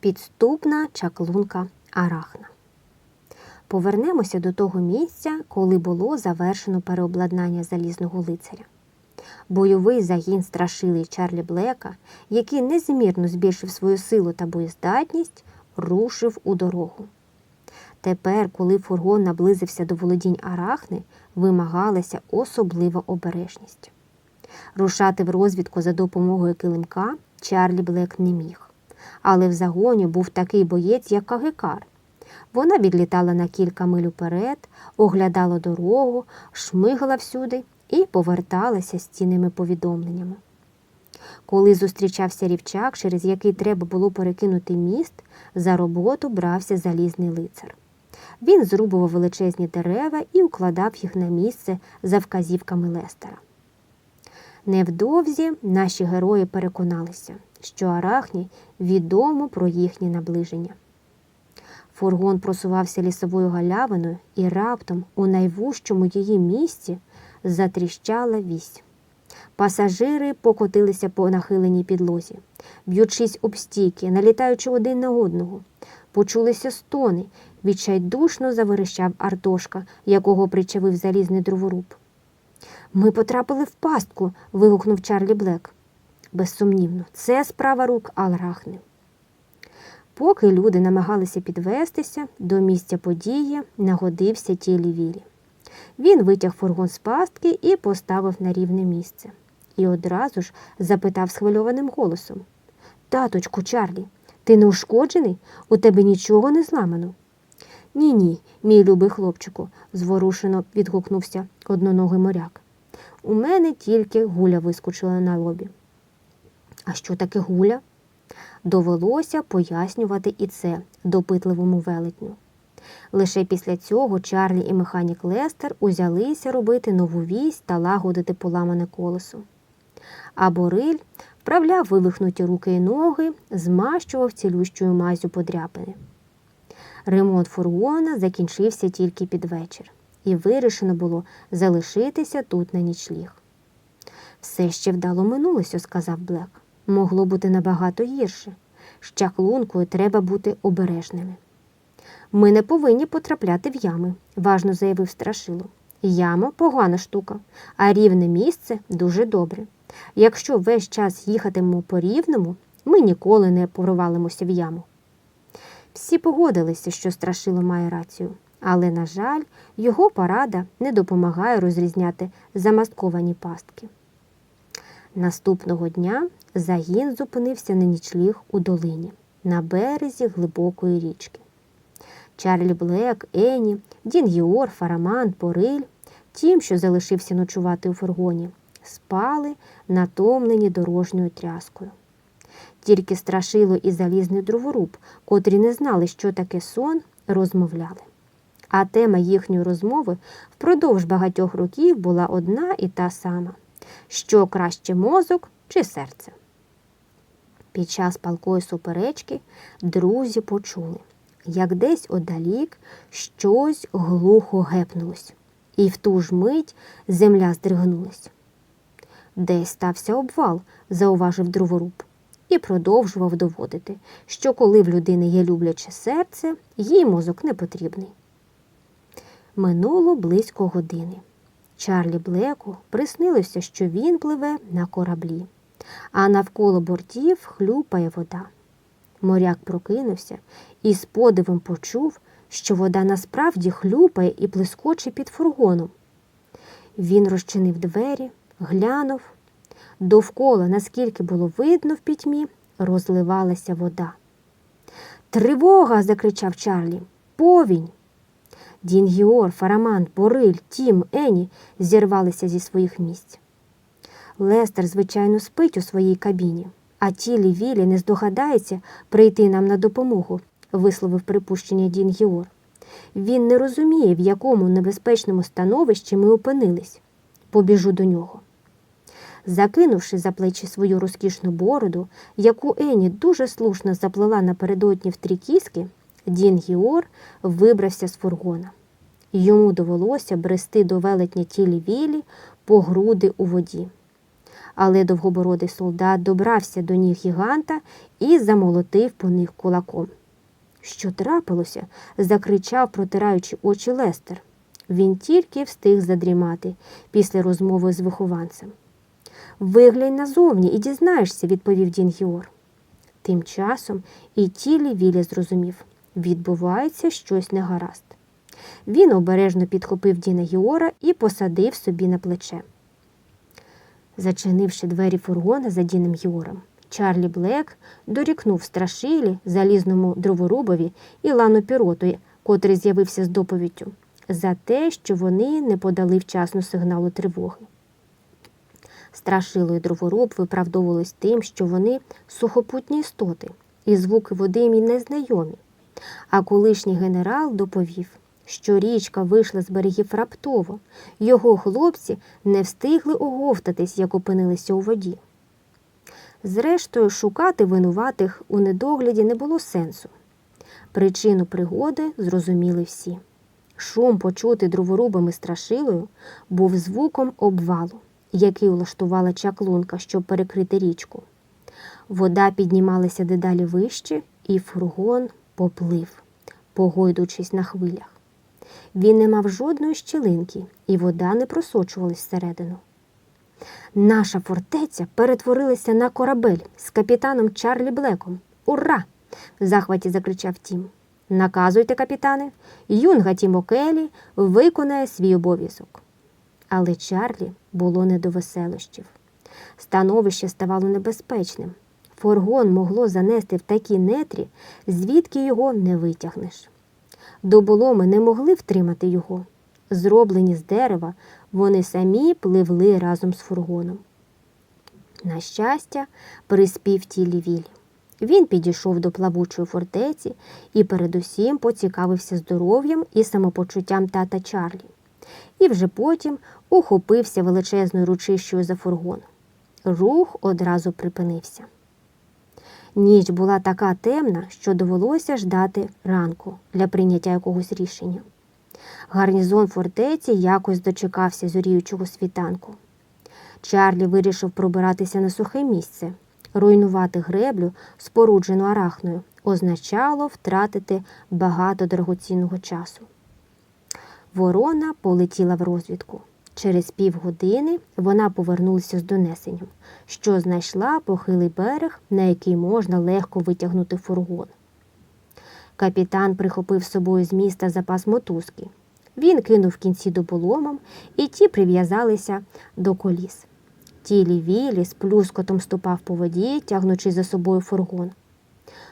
Підступна чаклунка Арахна. Повернемося до того місця, коли було завершено переобладнання залізного лицаря. Бойовий загін страшилий Чарлі Блека, який незмірно збільшив свою силу та боєздатність, рушив у дорогу. Тепер, коли фургон наблизився до володінь Арахни, вимагалася особлива обережність. Рушати в розвідку за допомогою килимка Чарлі Блек не міг. Але в загоні був такий боєць, як Кагикар. Вона відлітала на кілька миль уперед, оглядала дорогу, шмигала всюди і поверталася з цінними повідомленнями. Коли зустрічався рівчак, через який треба було перекинути міст, за роботу брався залізний лицар. Він зрубував величезні дерева і укладав їх на місце за вказівками Лестера. Невдовзі наші герої переконалися, що Арахні відомо про їхнє наближення. Фургон просувався лісовою галявиною, і раптом у найвужчому її місці затріщала вісь. Пасажири покотилися по нахиленій підлозі, б'ючись об стійки, налітаючи один на одного. Почулися стони, відчайдушно заверещав Артошка, якого причавив залізний дроворуб. Ми потрапили в пастку. вигукнув Чарлі Блек. Безсумнівно, це справа рук Алрахни. Поки люди намагалися підвестися, до місця події нагодився тілі вілі. Він витяг фургон з пастки і поставив на рівне місце. І одразу ж запитав схвильованим голосом Таточку, Чарлі, ти не ушкоджений? У тебе нічого не зламано? Ні, ні, мій любий хлопчику, зворушено відгукнувся одноногий моряк. У мене тільки гуля вискочила на лобі. А що таке гуля? Довелося пояснювати і це допитливому велетню. Лише після цього Чарлі і механік Лестер узялися робити нову вісь та лагодити поламане колесо. А Бориль вправляв вивихнуті руки і ноги, змащував цілющою мазю подряпини. Ремонт фургона закінчився тільки під вечір, і вирішено було залишитися тут на нічліг. Все ще вдало минулося, сказав Блек. Могло бути набагато гірше. З чаклункою треба бути обережними. Ми не повинні потрапляти в ями, важно заявив страшило. Яма погана штука, а рівне місце дуже добре. Якщо весь час їхатимемо по рівному, ми ніколи не провалимося в яму. Всі погодилися, що страшило має рацію, але, на жаль, його порада не допомагає розрізняти замасковані пастки. Наступного дня загін зупинився на нічліг у долині на березі глибокої річки. Чарлі Блек, Ені, Дін Єор, Фараман, Пориль, тім, що залишився ночувати у фургоні, спали, натомлені дорожньою тряскою. Тільки страшило і залізний дроворуб, котрі не знали, що таке сон, розмовляли. А тема їхньої розмови впродовж багатьох років була одна і та сама що краще мозок чи серце. Під час палкої суперечки друзі почули, як десь одалік щось глухо гепнулось, і в ту ж мить земля здригнулась. Десь стався обвал, зауважив дроворуб, і продовжував доводити, що коли в людини є любляче серце, їй мозок не потрібний. Минуло близько години. Чарлі Блеку приснилося, що він пливе на кораблі, а навколо бортів хлюпає вода. Моряк прокинувся і з подивом почув, що вода насправді хлюпає і плескоче під фургоном. Він розчинив двері, глянув. Довкола, наскільки було видно в пітьмі, розливалася вода. Тривога! закричав Чарлі. Повінь! Дін Гіор, Фараман, Бориль, Тім, Ені зірвалися зі своїх місць. Лестер, звичайно, спить у своїй кабіні, а тілі Вілі не здогадається прийти нам на допомогу, висловив припущення Дін Гіор. Він не розуміє, в якому небезпечному становищі ми опинились. Побіжу до нього. Закинувши за плечі свою розкішну бороду, яку Ені дуже слушно заплела напередодні в три кіски, Дін Гіор вибрався з фургона. Йому довелося брести до велетня тілі вілі по груди у воді. Але довгобородий солдат добрався до ніг гіганта і замолотив по них кулаком. Що трапилося? закричав, протираючи очі Лестер. Він тільки встиг задрімати після розмови з вихованцем. Виглянь назовні і дізнаєшся, відповів Дін Гіор. Тим часом і тілі Вілі зрозумів відбувається щось негаразд. Він обережно підхопив Діна Гіора і посадив собі на плече. Зачинивши двері фургона за Діном Гіором, Чарлі Блек дорікнув страшилі, залізному дроворубові і лану піроту, котрий з'явився з доповіддю, за те, що вони не подали вчасно сигналу тривоги. Страшило і дроворуб виправдовувались тим, що вони сухопутні істоти, і звуки води їм незнайомі. А колишній генерал доповів, що річка вийшла з берегів раптово, його хлопці не встигли оговтатись, як опинилися у воді. Зрештою, шукати винуватих у недогляді не було сенсу. Причину пригоди зрозуміли всі. Шум, почутий дроворубами страшилою, був звуком обвалу, який улаштувала чаклунка, щоб перекрити річку. Вода піднімалася дедалі вище, і фургон поплив, погойдуючись на хвилях. Він не мав жодної щілинки, і вода не просочувалась всередину. Наша фортеця перетворилася на корабель з капітаном Чарлі Блеком. Ура! в захваті закричав Тім. Наказуйте, капітане, юнга Тімо Келі виконає свій обов'язок. Але Чарлі було не до веселощів. Становище ставало небезпечним. Фургон могло занести в такі нетрі, звідки його не витягнеш. Доболоми не могли втримати його. Зроблені з дерева, вони самі пливли разом з фургоном. На щастя, приспів тілі Вілі. Він підійшов до плавучої фортеці і передусім поцікавився здоров'ям і самопочуттям тата Чарлі, і вже потім ухопився величезною ручищою за фургон. Рух одразу припинився. Ніч була така темна, що довелося ждати ранку для прийняття якогось рішення. Гарнізон фортеці якось дочекався зоріючого світанку. Чарлі вирішив пробиратися на сухе місце. Руйнувати греблю, споруджену арахною, означало втратити багато дорогоцінного часу. Ворона полетіла в розвідку. Через півгодини вона повернулася з донесенням, що знайшла похилий берег, на який можна легко витягнути фургон. Капітан прихопив з собою з міста запас мотузки. Він кинув кінці доболомом, і ті прив'язалися до коліс. Тілі вілі з плюскотом ступав по воді, тягнучи за собою фургон.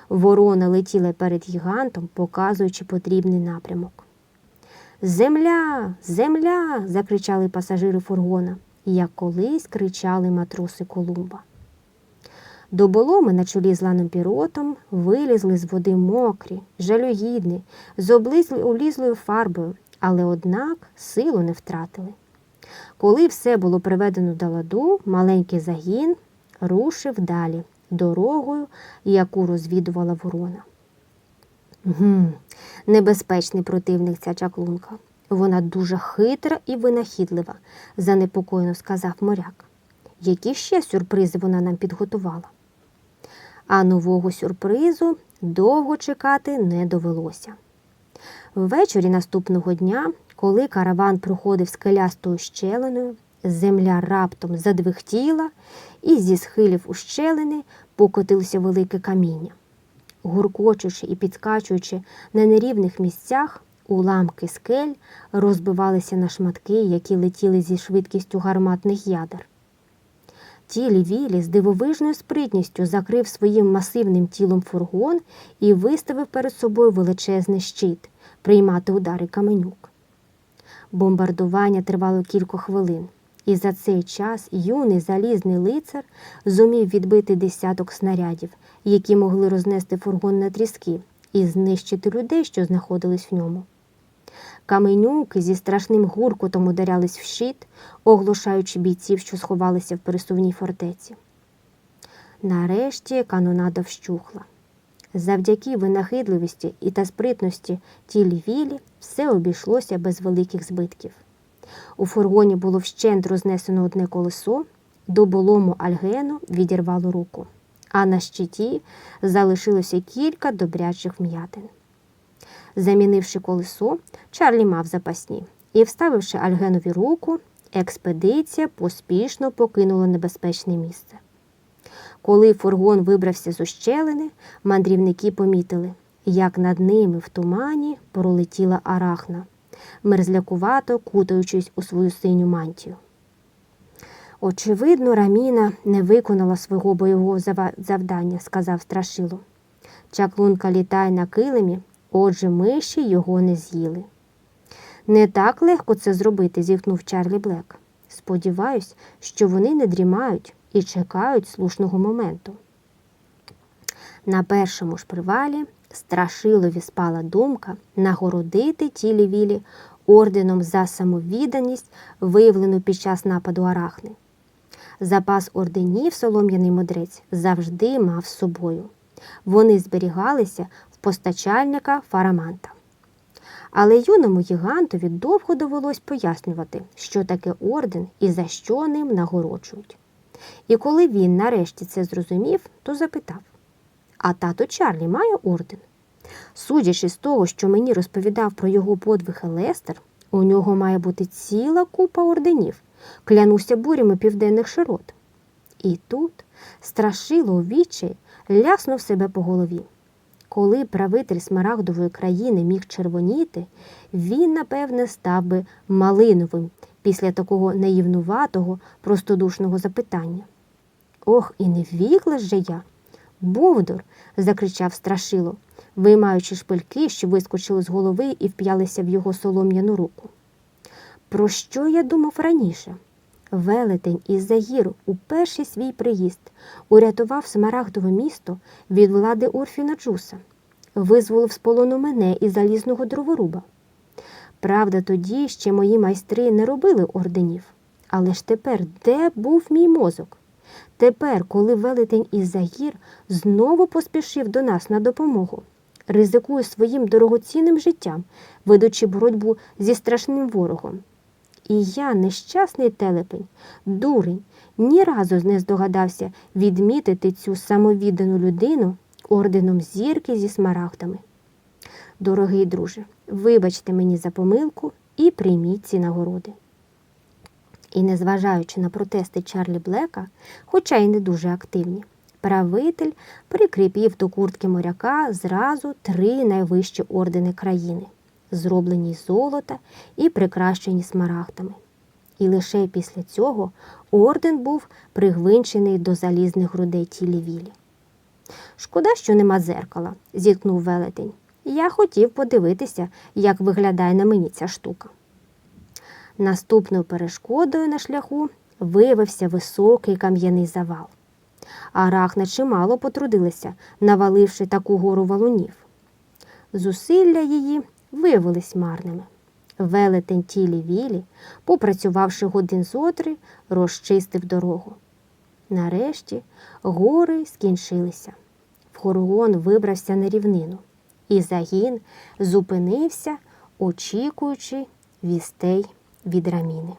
Ворона летіла перед гігантом, показуючи потрібний напрямок. Земля, земля. закричали пасажири фургона, як колись кричали матроси Колумба. Доболоми на чолі з ланом піротом вилізли з води мокрі, жалюгідні, з облізлою фарбою, але однак силу не втратили. Коли все було приведено до ладу, маленький загін рушив далі дорогою, яку розвідувала ворона. Гм, небезпечний противник ця чаклунка. Вона дуже хитра і винахідлива, занепокоєно сказав моряк. Які ще сюрпризи вона нам підготувала? А нового сюрпризу довго чекати не довелося. Ввечері наступного дня, коли караван проходив скелястою щелиною, земля раптом задвихтіла, і зі схилів ущелини покотилося велике каміння. Гуркочучи і підскачуючи на нерівних місцях, уламки скель розбивалися на шматки, які летіли зі швидкістю гарматних ядер. Тілі Вілі з дивовижною спритністю закрив своїм масивним тілом фургон і виставив перед собою величезний щит приймати удари каменюк. Бомбардування тривало кілька хвилин, і за цей час юний залізний лицар зумів відбити десяток снарядів, які могли рознести фургон на тріски і знищити людей, що знаходились в ньому. Каменюки зі страшним гуркотом ударялись в щит, оглушаючи бійців, що сховалися в пересувній фортеці. Нарешті канонада вщухла. Завдяки винахидливості і та спритності тілі вілі все обійшлося без великих збитків. У фургоні було вщент рознесено одне колесо, доболому Альгену відірвало руку, а на щиті залишилося кілька добрячих вм'ятин. Замінивши колесо, Чарлі мав запасні і, вставивши Альгенові руку, експедиція поспішно покинула небезпечне місце. Коли фургон вибрався з ущелини, мандрівники помітили, як над ними в тумані пролетіла арахна, мерзлякувато кутаючись у свою синю мантію. Очевидно, Раміна не виконала свого бойового завдання, сказав Страшило. Чаклунка літає на килимі, отже, миші його не з'їли. Не так легко це зробити, зітхнув Чарлі Блек. Сподіваюсь, що вони не дрімають і чекають слушного моменту. На першому ж привалі страшилові спала думка нагородити тілі вілі орденом за самовідданість, виявлену під час нападу арахни. Запас орденів солом'яний мудрець завжди мав з собою. Вони зберігалися в постачальника фараманта. Але юному гігантові довго довелось пояснювати, що таке орден і за що ним нагороджують. І коли він нарешті це зрозумів, то запитав: А тато Чарлі має орден? Судячи з того, що мені розповідав про його подвиг Лестер, у нього має бути ціла купа орденів, клянуся бурями південних широт. І тут страшило у відчай ляснув себе по голові. Коли правитель смарагдової країни міг червоніти, він, напевне, став би малиновим після такого наївнуватого, простодушного запитання. Ох, і не віглас же я. Бовдур. закричав страшило, виймаючи шпильки, що вискочили з голови і вп'ялися в його солом'яну руку. Про що я думав раніше? Велетень із Загіру у перший свій приїзд урятував Смарагдове місто від влади Орфіна Джуса, визволив з полону мене і залізного дроворуба. Правда, тоді ще мої майстри не робили орденів. Але ж тепер де був мій мозок? Тепер, коли велетень із Загір знову поспішив до нас на допомогу, ризикує своїм дорогоцінним життям, ведучи боротьбу зі страшним ворогом. І я, нещасний телепень, дурень, ні разу не здогадався відмітити цю самовіддану людину орденом зірки зі смарагдами. Дорогий друже, вибачте мені за помилку і прийміть ці нагороди. І незважаючи на протести Чарлі Блека, хоча й не дуже активні, правитель прикріпів до куртки моряка зразу три найвищі ордени країни, зроблені з золота і прикрашені смарагдами. І лише після цього орден був пригвинчений до залізних грудей тілі вілі. Шкода, що нема дзеркала, зіткнув велетень. Я хотів подивитися, як виглядає на мені ця штука. Наступною перешкодою на шляху виявився високий кам'яний завал. Арахна чимало потрудилася, наваливши таку гору валунів. Зусилля її виявились марними. Велетень тілі вілі, попрацювавши годин зотри, розчистив дорогу. Нарешті гори скінчилися. Фургон вибрався на рівнину, і загін зупинився, очікуючи вістей від раміни.